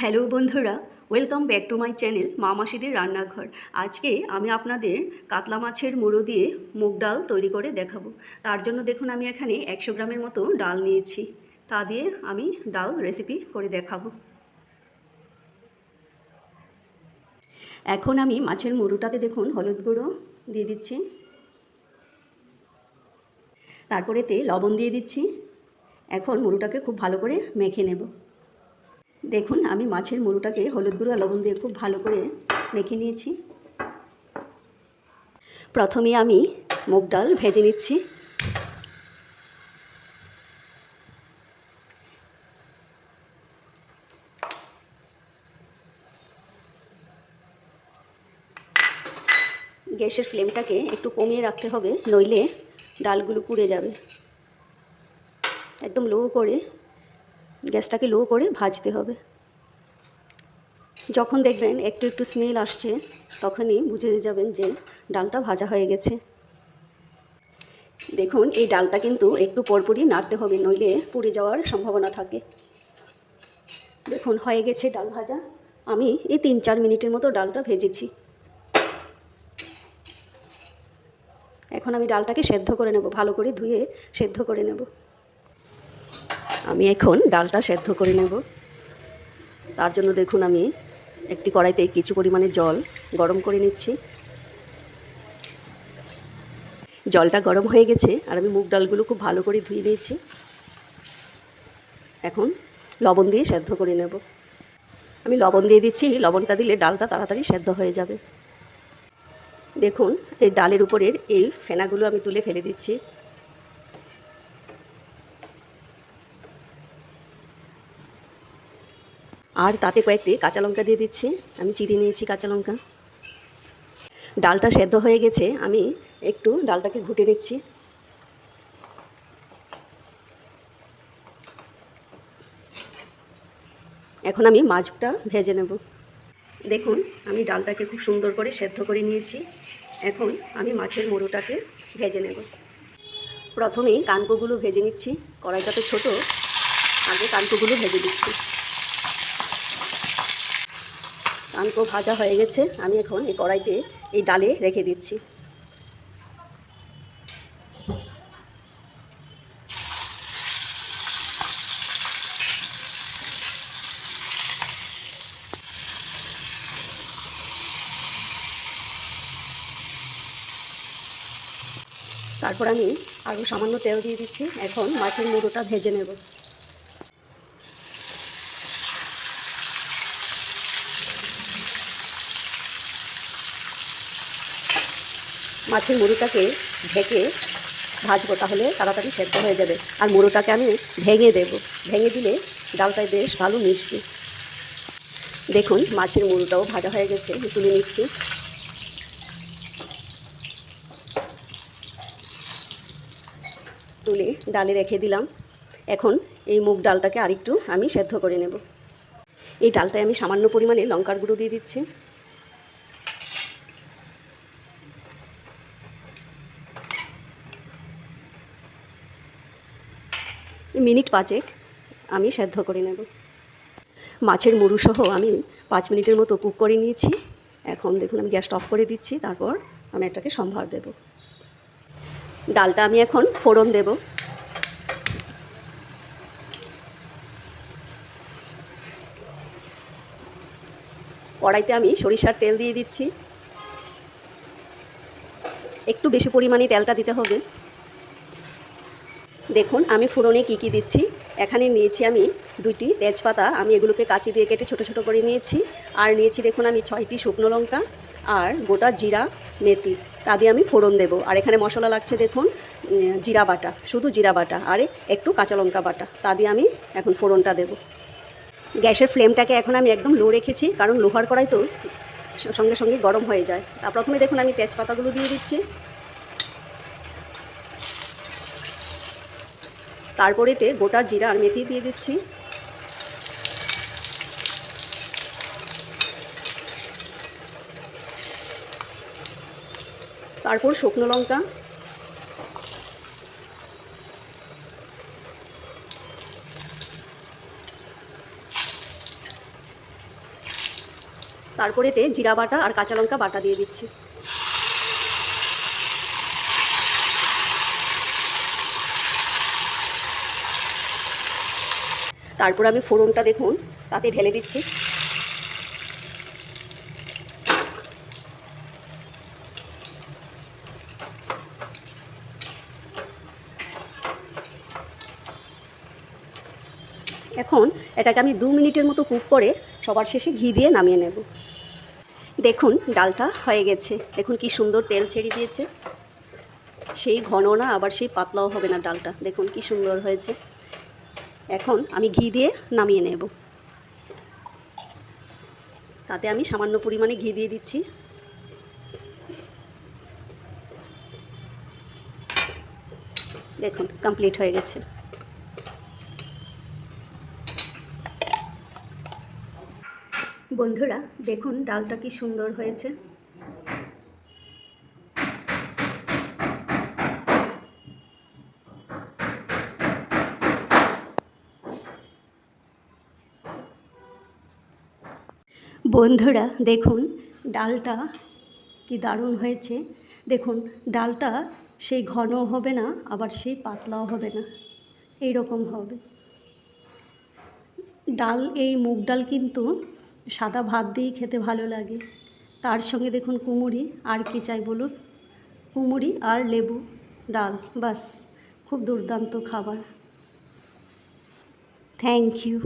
Hello বন্ধুরা welcome back to my channel মা মাসিদের রান্নাঘর। আজকে আমি আপনাদের কাতলা মাছের মুড়ো দিয়ে মুগ ডাল তৈরি করে দেখাবো। তার জন্য দেখুন, আমি এখানে একশো গ্রামের মতো ডাল নিয়েছি। তা দিয়ে আমি ডাল রেসিপি করে দেখাবো। এখন আমি মাছের মুড়োটাতে দেখুন, হলুদ গুঁড়ো দিয়ে দিচ্ছি। তারপরে তে লবণ দিয়ে দিচ্ছি। এখন মুড়োটাকে খুব ভালো করে মেখে নেব। দেখুন, আমি মাছের মুড়োটাকে হলুদ গুঁড়ো লবণ দিয়ে খুব ভালো করে মেখে নিয়েছি। প্রথমে আমি মুগ ডাল ভেজে নিচ্ছি। গ্যাসের ফ্লেমটাকে একটু কমিয়ে রাখতে হবে, নইলে ডালগুলো পুড়ে যাবে। একদম লো করে গ্যাসটাকে লো করে ভাজতে হবে। যখন দেখবেন একটু একটু স্মেল আসছে, তখনই বুঝে যাবেন যে ডালটা ভাজা হয়ে গেছে। দেখুন, এই ডালটা কিন্তু একটু পরপরই নাড়তে হবে, নইলে পুড়ে যাওয়ার সম্ভাবনা থাকে। দেখুন, হয়ে গেছে ডাল ভাজা। আমি এই তিন চার মিনিটের মতো ডালটা ভেজেছি। এখন আমি ডালটাকে সেদ্ধ করে নেব, ভালো করে ধুয়ে সেদ্ধ করে নেব। আমি এখন ডালটা সেদ্ধ করে নেব। তার জন্য দেখুন আমি একটি কড়াইতে কিছু পরিমাণে জল গরম করে নিচ্ছি। জলটা গরম হয়ে গেছে আর আমি মুগ ডালগুলো খুব ভালো করে ধুয়ে নিয়েছি। এখন লবণ দিয়ে সেদ্ধ করে নেব। আমি লবণ দিয়ে দিচ্ছি লবণটা দিলে ডালটা তাড়াতাড়ি সেদ্ধ হয়ে যাবে। দেখুন, এই ডালের উপরের এই ফেনাগুলো আমি তুলে ফেলে দিচ্ছি। আর তাতে কয়েকটি কাঁচা লঙ্কা দিয়ে দিচ্ছি। আমি চিড়ে নিয়েছি কাঁচা লঙ্কা। ডালটা সেদ্ধ হয়ে গেছে। আমি একটু ডালটাকে ঘুটে নিচ্ছি। এখন আমি মাছটা ভেজে নেব। দেখুন, আমি ডালটাকে খুব সুন্দর করে সেদ্ধ করে নিয়েছি। এখন আমি মাছের মুড়োটাকে ভেজে নেব। প্রথমেই কানকোগুলো ভেজে নিচ্ছি। কড়াইটা তো ছোটো, আগে কানকোগুলো ভেজে দিচ্ছি কানকো ভাজা হয়ে গেছে, আমি এখন এই কড়াইতে এই ডালে রেখে দিচ্ছি। তারপর আমি আরও সামান্য তেল দিয়ে দিচ্ছি, এখন মাছের মুড়োটা ভেজে নেব। মাছের মুড়িটাকে ঢেকে ভাজবো তাহলে তাড়াতাড়ি সেদ্ধ হয়ে যাবে। আর মুড়োটাকে আমি ভেঙে দেব। ভেঙে দিলে ডালটায় বেশ ভালো মিশবে। দেখুন, মাছের মুড়োটাও ভাজা হয়ে গেছে। তুলে নিচ্ছি। তুলে ডালে রেখে দিলাম। এখন এই মুগ ডালটাকে আরেকটু আমি সেদ্ধ করে নেব। এই ডালটায় আমি সামান্য পরিমাণে লঙ্কার গুঁড়ো দিয়ে দিচ্ছি। মিনিট পাঁচেক আমি সেদ্ধ করে নেব। মাছের মুড়ু সহ আমি পাঁচ মিনিটের মতো কুক করে নিয়েছি। এখন দেখুন আমি গ্যাসটা অফ করে দিচ্ছি, তারপর আমি এটাকে সম্ভার দেব। ডালটা আমি এখন ফোড়ন দেব। কড়াইতে আমি সরিষার তেল দিয়ে দিচ্ছি। একটু বেশি পরিমাণে তেলটা দিতে হবে। দেখুন, আমি ফোড়নে কী কী দিচ্ছি। এখানে নিয়েছি আমি দুইটি তেজপাতা, আমি এগুলোকে কাঁচি দিয়ে কেটে ছোটো ছোটো করে নিয়েছি। আর নিয়েছি দেখুন, আমি ছয়টি শুকনো লঙ্কা আর গোটা জিরা, মেথি। তা দিয়ে আমি ফোড়ন দেব। আর এখানে মশলা লাগছে দেখুন জিরা বাটা, শুধু জিরা বাটা আর একটু কাঁচা লঙ্কা বাটা। তা দিয়ে আমি এখন ফোড়নটা দেব। গ্যাসের ফ্লেমটাকে এখন আমি একদম লো রেখেছি, কারণ লোহার কড়াই তো সঙ্গে সঙ্গে গরম হয়ে যায়। তা প্রথমে দেখুন, আমি তেজপাতাগুলো দিয়ে দিচ্ছি। তারপরেতে গোটা জিরা আর মেথি দিয়ে দিচ্ছি। তারপর শুকনো লঙ্কা। তারপরে এতে জিরা বাটা আর কাঁচা লঙ্কা বাটা দিয়ে দিচ্ছি। তারপর আমি ফোড়নটা দেখুন, তাতে ঢেলে দিচ্ছি। এখন এটাকে আমি দু মিনিটের মতো কুক করে সবার শেষে ঘি দিয়ে নামিয়ে নেব। দেখুন, ডালটা হয়ে গেছে। দেখুন কি সুন্দর তেল ছেড়ে দিয়েছে। সেই ঘন না, আবার সেই পাতলাও হবে না ডালটা। দেখুন কি সুন্দর হয়েছে। এখন আমি ঘি দিয়ে নামিয়ে নেব। তাতে আমি সামান্য পরিমাণে ঘি দিয়ে দিচ্ছি। দেখুন কমপ্লিট হয়ে গেছে। বন্ধুরা, দেখুন ডালটা কি সুন্দর হয়েছে। বন্ধুরা, দেখুন, ডালটা কি দারুণ হয়েছে। দেখুন, ডালটা সেই ঘন হবে না, আবার সেই পাতলাও হবে না। এই রকম হবে। ডাল, এই মুগ ডাল কিন্তু সাদা ভাত দিয়েই খেতে ভালো লাগে। তার সঙ্গে দেখুন কুমুরি আর কি চাই বলুন? কুমুরি আর লেবু ডাল, বাস। খুব দুর্দান্ত খাবার। Thank you.